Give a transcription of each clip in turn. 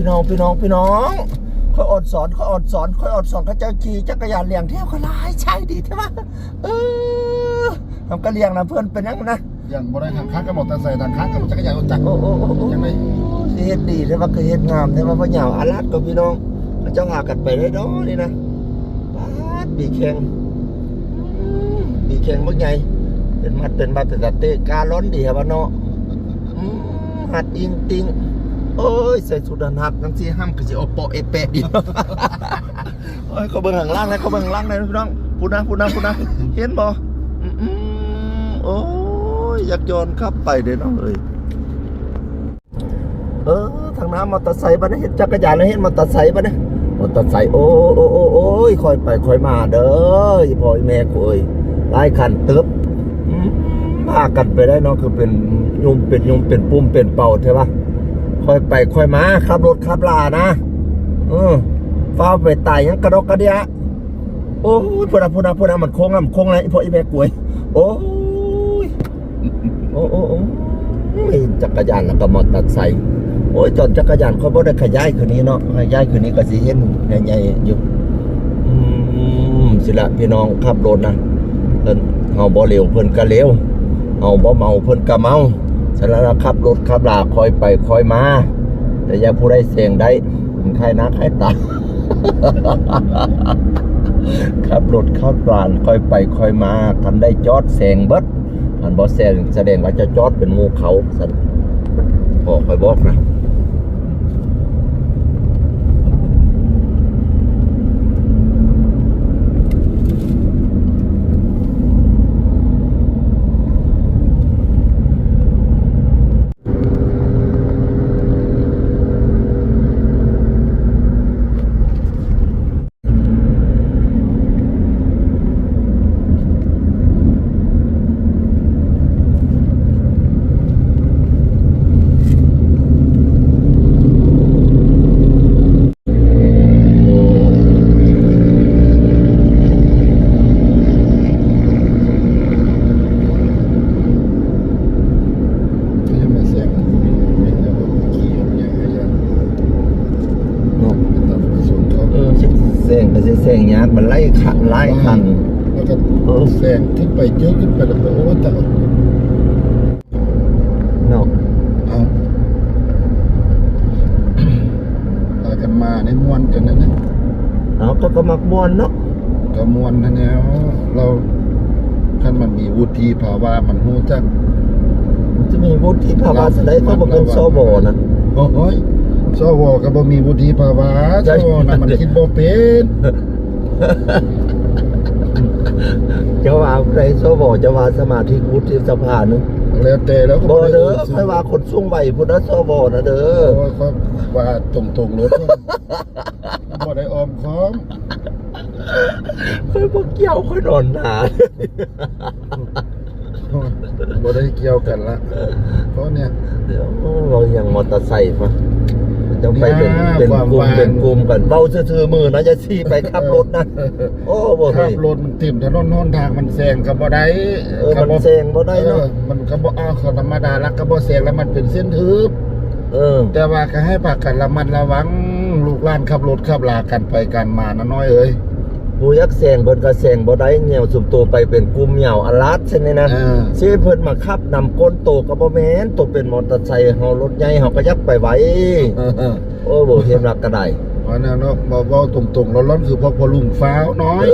พี่น้องพี่น้องพี่น้องค่อยอดสอนค่อยอดสอนค่อยอดสอนเขาเจ้าขี่จักรยานเลี้ยงเที่ยวก็หลายใช่ดีใช่ไหมเออทำก็เลี้ยงนะเพื่อนเป็นยังนะอย่างบ่ได้ทางค้างกับมอเตอร์ไซค์ทางค้างกับจักรยานรถจักรโอ้โอ้โอ้โอ้ยังไงสิเฮ็ดดีใช่ไหมก็เฮ็ดงามใช่ไหมพ่อเหยาวอาลัดกับพี่น้องพระเจ้าหากันไปได้ดอนี่นะปาดบีแข็งอืมบีแข็งเมื่อไงเป็นมัดเป็นมัดเป็นตะเตะการ้อนดีครับเนาะอืมหัดอิงติงโอ้ยใส่สุดอันหักทั้งที่ห้ามก็สิเอปะเอเปะดีโอ้ยเขาเบิ่งข้างล่างนะเขาเบิ่งข้างล่างนะพี่น้องพูดนะพูดนะพูดนะเห็นบ่อืมอืมโอ้ยอยากย้อนขับไปเด้อน้องเอ้ยเออทางน้ำมอเตอร์ไซค์บ้านเห็นจักรยานแล้วเห็นมอเตอร์ไซค์บ้านมอเตอร์ไซค์โอ้โอ้โอ้โอ้ยคอยไปคอยมาเด้ออีพ่อแม่กูเอ้ยไล่ขันเตึบมพากันไปได้เนาะคือเป็นยุมเป็นยุมเป็นปุ่มเป็นเป่าใช่ปะ คอยไปคอยมาขับรถขับลานะเออฟ้าไปตายยังกระดกกระเดียโอ้ยพูดนะพูดนะพูดนะมันโค้งอะมันโค้งอะไรอีพ่ออีแม่กูเอ้ยโอ้ยโอ้โอ้โอ้ไม่จักรยานแล้วก็มอเตอร์ไซค์โอ้ยจนจักรยานเขาบ่ได้ขยายคืนนี้เนาะขยายคืนนี้ก็สิเห็นใหญ่ๆอยู่อืมสิละพี่น้องขับรถนะเพิ่นเฮาบ่เร็วเพิ่นก็เร็วเฮาบ่เมาเพิ่นก็เมา ฉะนั้นเราขับรถขับลาคอยไปคอยมา แต่อย่าผู้ใดเสียงได้มันใครนะใครตาขับรถขับลานคอยไปคอยมาทันได้จอดแสงเบิดทันบอสแสงแสดงว่าจะจอดเป็นหมูเขาสันบอกคอยบอกนะ เขายังมาแซงเป็นแล้วก็ขี่ออกอย่างเงี้ย เนาะ เป็นตามส่วนเขา เออสิแซงก็สิแซงยากมันไล่ขันไล่ขันแล้วก็เออแซงขึ้นไปเยอะขึ้นไปแล้วก็โอ้แต่เนาะเอาพากันมาในมวนกันนั่นนะเอาก็ก็มักมวนเนาะก็มวนนั่นแหละเราท่านมันมีวุฒิภาวะมันรู้จักมันจะมีวุฒิภาวะสได้เขาบอกเป็นสวนะโอ้ย สวก็บ่มีวุฒิภาวะใช่สวน่ะมันคิดบ่เป็นจะว่าใครสวจะว่าสมาธิวุฒิสภานึงแล้วแต่แล้วก็บ่ได้เด้อค่อยว่าคนสูงวัยพุ่นนะสวนะเด้เอออก็ว่าตรงๆรถบ่ได้ออมค้อมค่อยบ่เกี่ยวค่อยนอนหนาบ่ได้เกี่ยวกันละเพราะเนี่ยเดี๋ยวเรายังมอเตอร์ไซค์มา ต้องไปเป็นเนี่ยเป็นความกลุ่มวางเป็นกลุ่มกันเบาซื่อๆมือนะจะซี่ไปขับรถนะโอ้บ่ขัเฮ้บยรถมันติ่มถนนหนทางมันแซงก็บ่ได้เออมันแซงบ่ได้เนาะออมันก็บ่เอาเขาธรรมดาแล้วก็บ่แซงแล้วมันเป็นเส้นทึบเออ แต่ว่าก็ให้ปากกันระมัดระวังลูกหลานขับรถขับลากันไปกันมานะน้อยเอ้ย ผู้ยักแซงเพิ่นก็แซงบ่ได้เหนี่ยวสุมตัวไปเป็นกลุ่มเหนี่ยวอลาดใช่ไหมนะเออสิเพิ่นมาขับนำก้นโตก็บ่แม่นโตเป็นมอเตอร์ไซค์เฮารถใหญ่เฮาก็ยักไปไว้เออเออโอ้บ่เห็นรักก็ได้เพราะนั่นเนาะบ่เว้าตรงๆร้อนๆคือพอพอลุงฟ้าวน้อย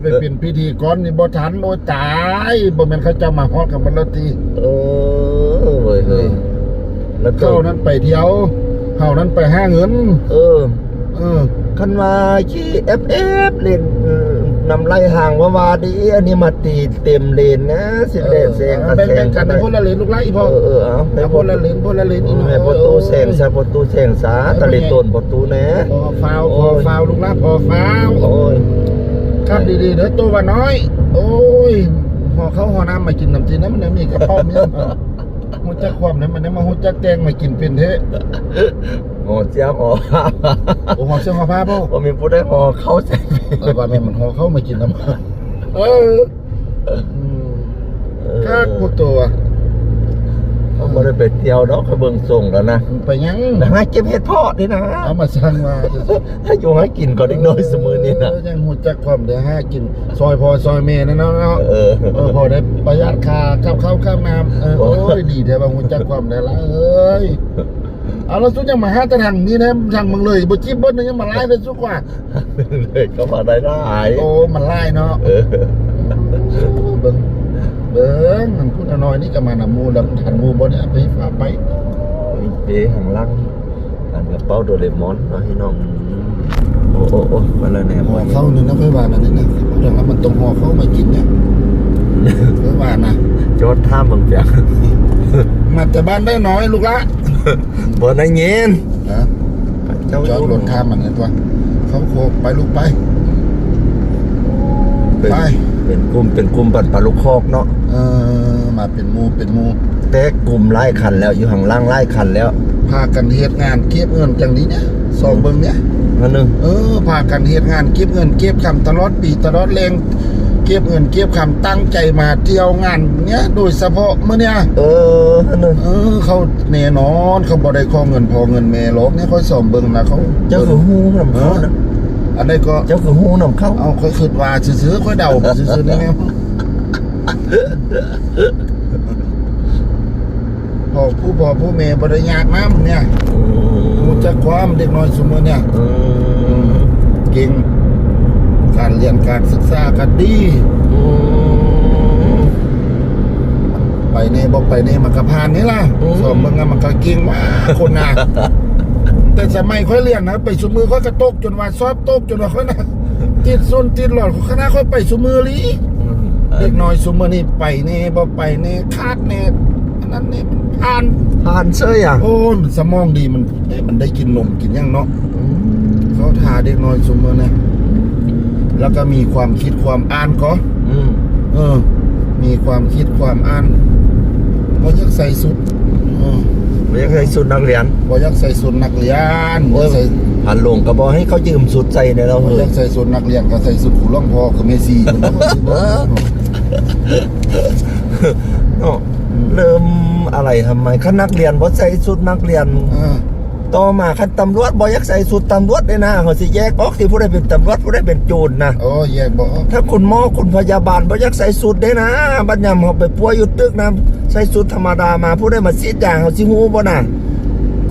ไปเป็นพิธีกรนี่บ่ทันโอ้ยตายบ่แม่นเขาจะมาฮอดกันบัดละทีเออเว้ยเฮ้ยแล้วก็เข้านั้นไปเที่ยวเฮานั้นไปหาเงิน เออ เออ คันว่าขี่ FF เล่นเอ่อนำไล่ห่างว่าว่าดีอันนี้มาตีเต็มเลนนะสิเลนแซงก็แบ่งแซงๆกันในพลเลนลูกหลานอีเอพ่ออเออเอาในพลเลนพลเลนอีให้ประตูแซงซะประตูแซงซะตะลิตนประตูแหนะพอฟาวพอฟาวลูกหลานพอฟาวโอ้ยครับดีๆเด้อตัวว่าน้อย โอ้ยห่อเขาห่อน้ำมากินน้ำจีนน้ำมันนะมีกระเพาะมี หัวจักความนั้นมันได้มาหัวจักแตงมากินเป็นเทะโอ้เจ้าหมอโอ้ห่อเสื้อผ้าพ่อผมมีผู้ได้หอเข้าใส่เออว่าแม่มันห่อเข้ามากินน้ำเอออืมเออคากพวกตัว เอผมบ่ได้ไปเที่ยวดอกก็เบิ่งส่งแล้วนะไปยังนะฮะเก็บเห็ดเพาะนี่นะเอามาสร้างว่าถ้าอยู่ให้กินก็ได้น้อยเสมอนี่นะเออยังหูจักความเดี๋ยวให้กิน ซอยพอซอยเมนะเนาะเนาะเออเออพอได้ประหยัดค่าข้าวข้าวข้าวน้ำเออโอ้ยดีแต่ว่าหูจักความได้ละเอ้ยเอาแล้วสุดยังมาหาแตะทางนี้นะทางมึงเลยบ่จิบบ่นึงยังมาไล่เลยสุกว่าเลยก็มาได้ได้โอ้มันไล่เนาะเออเบิ่งเบิ่งมั นพูดน้อยนี่ก็มานำหมูแล้วทันหมูบ่เนี่ยไปฝากไปเจ๊หังลังอันกระเป๋าโดเรมอนมาให้น้องโอ้โอ้โอ้มาแล้วแหน่ห่อเข้านี่นะค่อยว่านั่นนี่นะเรื่องแล้วมันต้องห่อเข้ามากินเนี่ยค่อยว่านะจอดท่ามบางแจงมาแต่บ้านได้น้อยลูกละบ่ได้เงินนะเจ้าจอดรถข้ามมันเลยตัวเขาโคกไปลูกไปเป็นไปเป็นกลุ่มเป็นกลุ่มบัตรปลาลูกคอกเนาะเออ มาเป็นหมูเป็นหมูแต่กลุ่มไล่คันแล้วอยู่ห่างล่างไล่คันแล้ว พากันเฮ็ดงานเก็บเงินจังนี้เนี่ยสองเบิ่งเนี่ยอันหนึงเออพากันเฮ็ดงานเก็บเงินเก็บคำตลอดปีตลอดแรงเก็บเงินเก็บคำตั้งใจมาเที่ยวงานเนี้ยโดยเฉพาะเมื่อเนี่ยเอออันหนึงเออเขาแน่นอนเขาบ่ได้ขอเงินพอเงินแม่หรอกเนี่ยค่อยสอมเบิ่งนะเขาเจ้าคือหูนำเข้านะอันนี้ก็เจ้าคือหูนำเข้าเอาค่อยคิดว่าซื่อๆค่อยเดาไปซื่อๆนี่แม่ พอผู้พ่อผู้แม่บ่ได้ยากน้ำเนี่ยอืมรู้จักความเด็กน้อยสมัยเนี่ยอืมเก่งการเรียนการศึกษาก็ดีอืมไปในบอกไปในมันก็ผ่านนี่ล่ะอืมสอบมึงอะมันก็เก่งมากคนน่ะแต่สมัยค่อยเรียนนะไปสุมือค่อยกระตกจนว่าสอบตกจนว่าค่อยนะติดส้นติดหลอดคณะค่อยไปสุมือลี เด็กน้อยสุมือนี่ไปเน่บ่ไปเน่คาดเน่อันนั้นนี่มันผ่าน ผ่านเสื้ออะโอ้ยสมองดีมันเอ๊ะมันได้กินนมกินหยังเนาะเขาทาเด็กน้อยสุมือเนี่ยแล้วก็มีความคิดความอ่านก็อืมเออ มีความคิดความอ่านบ่อยากใส่สุดเออไม่อยากให้สุดนักเรียนบ่อยากใส่สุดนักเรียนบ่อยากใส่ผ่านหลวงก็บอกให้เขายืมสุดใจในเราบ่เฮ้อยยากใส่สุดนักเรียนก็ใส่สุดขู่ล่องพอคือเมซี่มันบ่ว่าสิบ่ เนาะเริ่มอะไรทำไมคันนักเรียนบ่ใส่สุดนักเรียนเออต่อมาคันตำรวจบ่อยากใส่สุดตำรวจได้นะเขาสิแยกออกที่ผู้ใดเป็นตำรวจผู้ใดเป็นโจรนะโอ้แยกบ่ออกถ้าคุณหมอคุณพยาบาลบ่อยากใส่สุดได้นะบัดยามเขาไปป่วยอยู่ตึกนะใส่สุดธรรมดามาผู้ใดมาฉีดยาเขาสิฮู้บ่น่ะ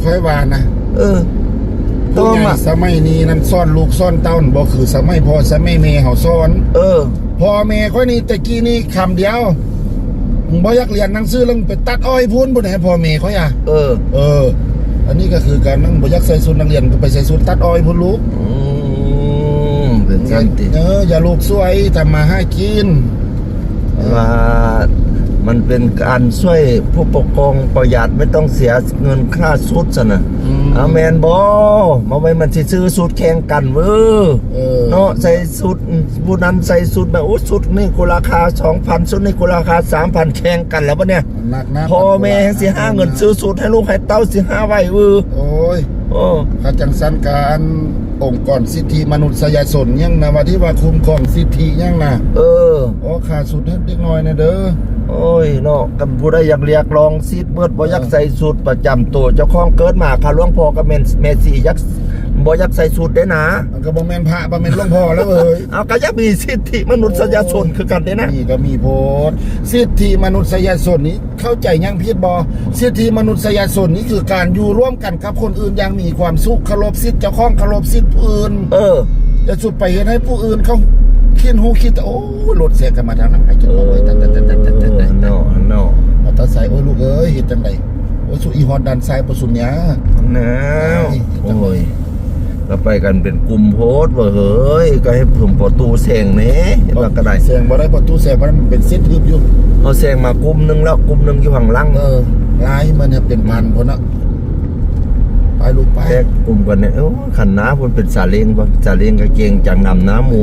ค่อยว่านะเออ ต่ผู้อใหญ่มาสมัยนี้นั้นซ่อนลูกซ่อนเต้าบ่คือสมัยพ่อสมัยแม่เฮาซ่อน เออพ่อแม่ค่อยนี่ตะกี้นี่คำเดียวมึงบ่อยากเรียนหนังสือแล้วมึงไปตัดอ้อยพูนบ่ไหนพ่อแม่เขาอะเออ เออ อันนี้ก็คือการนั่งบ่อยากใส่สุดนักเรียนก็ไปใส่สุดตัดอ้อยพุ่นลูกอืมเป็นสันติเอออย่าลูกสวยทำมาให้กินว่า มันเป็นการช่วยผู้ปกครองประหยัดไม่ต้องเสียเงินค่าสุดซะนะอืมอาแมนบอมาไว้มันสิซื้อสุดแข่งกันเว้อเออเนาะใส่สุดผู้นั้นใส่สุดแบบโอ้สุดนี่กูราคา2,000สุดนี่กูราคา3,000แข่งกันแล้วปะเนี่ยหนักนะพ่อแม่สิหาเงินซื้อสุดให้ลูกให้เต้าสิหาไว้เว้อโอ้ยโอ้ข้าจังสันการองค์กรสิทธิมนุษยชนยังนะว่าที่ว่าคุ้มครองสิทธิยังนะเอออ๋อขาดสุดให้เด็กน้อยนะเด้อ โอ้ยเนาะกันผู้ใดอยากเรียกร้องซีดเบิดบ่อยากใส่สูตรประจำตัวเจ้าของเกิดมาค่ะหลวงพ่อกับแม่นแม่สีอยากบ่อยากใส่สูตรได้นะมันก็บ่แม่นพระบ่แม่นหลวงพ่อแล้วเอ้ยเอาก็อยากมีสิทธิมนุษยชนคือกันเด้นะ นี่ก็มีโพสต์สิทธิมนุษยชนนี้เข้าใจยังผิดบ่สิทธิมนุษยชนนี้คือการอยู่ร่วมกันกับคนอื่นอย่างมีความสุขเคารพสิทธิเจ้าของเคารพสิทธิผู้อื่น เออ จะสุดไปเห็นให้ผู้อื่นเขา คิดหูคิดแต่โอ้ยรถเสียกันมาทางนั้นไอ้จังเอโอ้ตัดตัดตัดตัดตัดตัดตันาะเนาะมอเตอร์ไซค์โอ้ยลูกเอ้ยเห็นจังไดโอ้ยสุอีฮอนดันซ้ายประสุนเนี้ยแนวโอ้ยก็ไปกันเป็นกลุ่มโพสต์ว่าเฮ้ย ก็ให้เพิ่มประตูแสงนี้เห็นว่าก็ได้แซงบ่ได้ประตูแซงบ่ได้มันเป็นเส้นทึบอยู่เอาแสงมากลุ่มหนึงแล้วกลุ่มหนึงอยู่ข้างหลังเออลายมันเนี่ยเป็นพันคนน่ะไปลูกไปแค่กลุ่มกันเนี่ยโอ้ขันน้าเพิ่นเป็นสาเลงบ่สาเลงก็เก่งจังนำน้ำหมู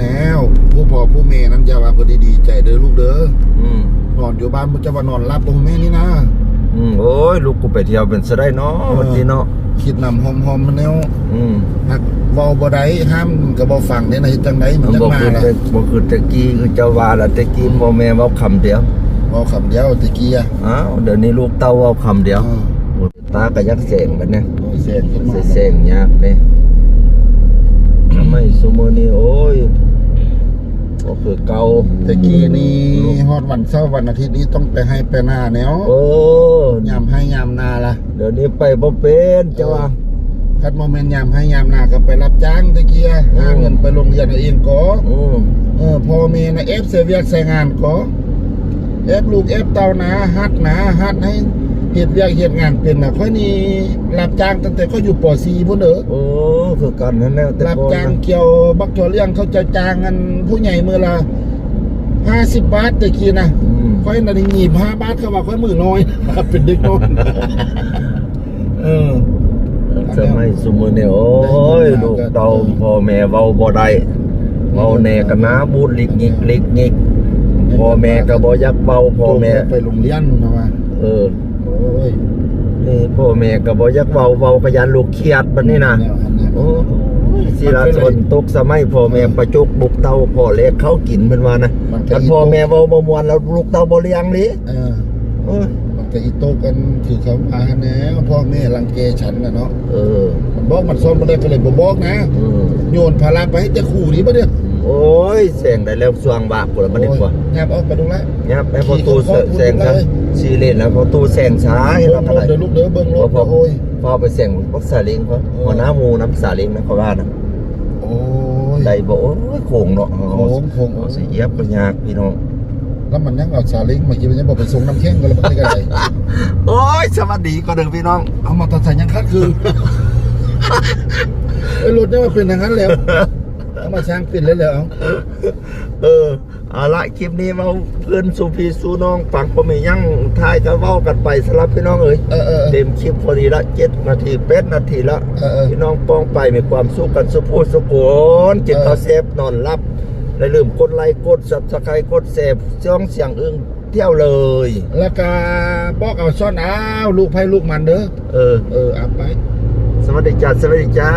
แนวผู้พ่อผู้แม่นั้นจะว่าเพิ่นได้ดีใจเด้อลูกเด้ออืมนอนอยู่บ้านมันจะว่านอนรับบ่แม่นี่นะ อืมโอ้ยลูกกูไปเที่ยวเป็นซะได้เนาะวันนี้เนาะคิดนำหอมๆมันแนวอืมหักเว้าบ่ได้ห้ามก็บ่ฟังเด้นะเฮ็ดจังไดมันจังบ่มาคือล่ะแต่บ่คือตะกี้คือเจ้าว่าละตะกี้พ่อแม่เว้าคำเดียวเอาคำเดียวตะกี้อะอ้าวเดี๋ยวนี้ลูกเต้าเอาคำเดียวโอ้ยตากระยักเสียงแบบเนี้ยโอ้ยเสียงขึ้นมาเสียงยากเนี่ยไม่สมมือนี่โอ้ย ก็คือเก่าตะกี้นี่ฮอดวันเสาร์วันอาทิตย์นี้ต้องไปให้ไปหน้าแนวโอ้ยามให้ยามนาล่ะเดี๋ยวนี้ไปบ่เป็นจ้าว่าคัดโมเมนต์ยามให้ยามนาก็ไปรับจ้างตะกี้อะหาเงินไปโรงเรียนเอาเองก็อืมเออพ่อแม่นะเอฟเสียเวียกใส่งานก็เอฟลูกเอฟเต้านะฮัดนะฮัดให้ เหตุเวียกเหตุงานเป็นนะค่อยนี่รับจ้างตั้งแต่เขาอยู่ป .4 พุ่นเด้อโอ้คือกันนั่นแหละแต่รับก่อนจ้างนะเกี่ยวบักถั่วเลี้ยงเขาจะจ้างกันผู้ใหญ่มือละห้าสิบบาทตะกี้นะอืมค่อยน่ะได้งีบห้าบาทเขาว่าค่อยมือน้อย เป็นเด็กน้อยเออ สมัยสมมือนี่โอ้ยลูกเต้าพ่อแม่เว้าบ่ได้เว้าแน่ก็น้าบูดลิกงิกลิกงิกพ่อแม่ก็บ่อยากเว้าพ่อแม่ ไปโรงเรียนนะว่า เออโอ้ ยนี่พ่อแม่ก็บ่อยากเว้าเว้าก็ยันลูกเครียดบัดนี้นะแวอันเนี้ยโอ้ยศิลาชนตกสมัยพ่อแม่ประจุกบุกเตาพ่อเล็กเขากินเป็นว่านะมันก็คันพ่อแม่เว้าบ่ม่วนแล้วลูกเตาบ่เลี้ยงนี่เออเอ้ยมันก็อีโต้กันคือเขาอาแนวพ่อแม่รังเกฉันนะเนาะเออมันบอกมันซ่อนมาได้ก็เลยบ่บอกนะ อืมโยนภาระไปให้แต่ขู่นี้ปะเนี่ยโอ้ยแสงได้แล้วสว่างบากพุ่นละบัดนี้กว่าโอ้ยแงบออกไปตรงนั้นยับให้พอตู้ขี่เข้าแสงซะเลยสีเลนแล้วพอตู้แสงช้าให้เราเเท่าไหร่ดี๋ยวลูกเด้อเบิ่งรพอถพอโอ้ยพอไปแสงพวกสาเลิงเขาเออหัวหน้าหมูน้ำสาเลิงนะเขาว่านะโอ้ยได้บ่โอ้ยโค้งเนาะโค้งโค้งเอาสิเหยียบก็ยากพี่น้องแล้วมันยังเอาซาเล้งมากินมันยังบอกไปส่งน้ำแข็งกันแล้วมันได้กันไดโอ้ยสวัสดีก็เด้อพี่น้องเอามาตัดสายยังคัดคืนไอ้รถเนี่ยมันเป็นอย่างนั้นแล้ว เอามาช้างปิดเลยแล้วเอาเออเอาละคลิปนี้เราเพื่อนสุพีสูน้องฟังผมไม่ยั่งทายกันเว้ากันไปสำหรับพี่น้องเอ้ยเออเออเออเต็มคลิปพอดีละเจ็ดนาทีเป็ดนาทีละเออเออพี่น้องป้องไปมีความสุขกันสุภูสุขนจิตเออเขาเซฟนอนรับและลืมกดไลค์กดซับสไครต์กดเซฟช่องเสียงอึ้งเที่ยวเลย แล้วก็บอกเอาซ่อนอ้าวลูกไผ่ลูกมันเด้อเออเออเอาไปสวัสดีจ้าสวัสดีจ้า